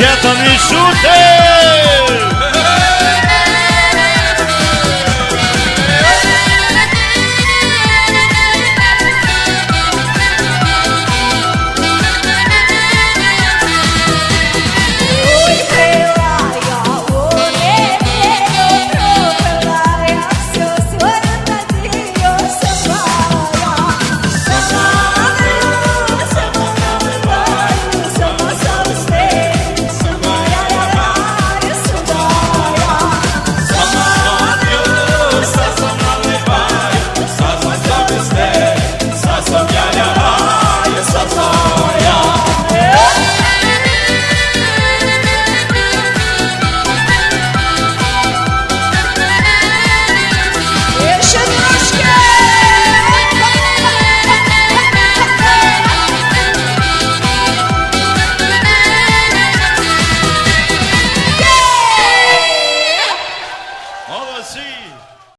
ще там відчути.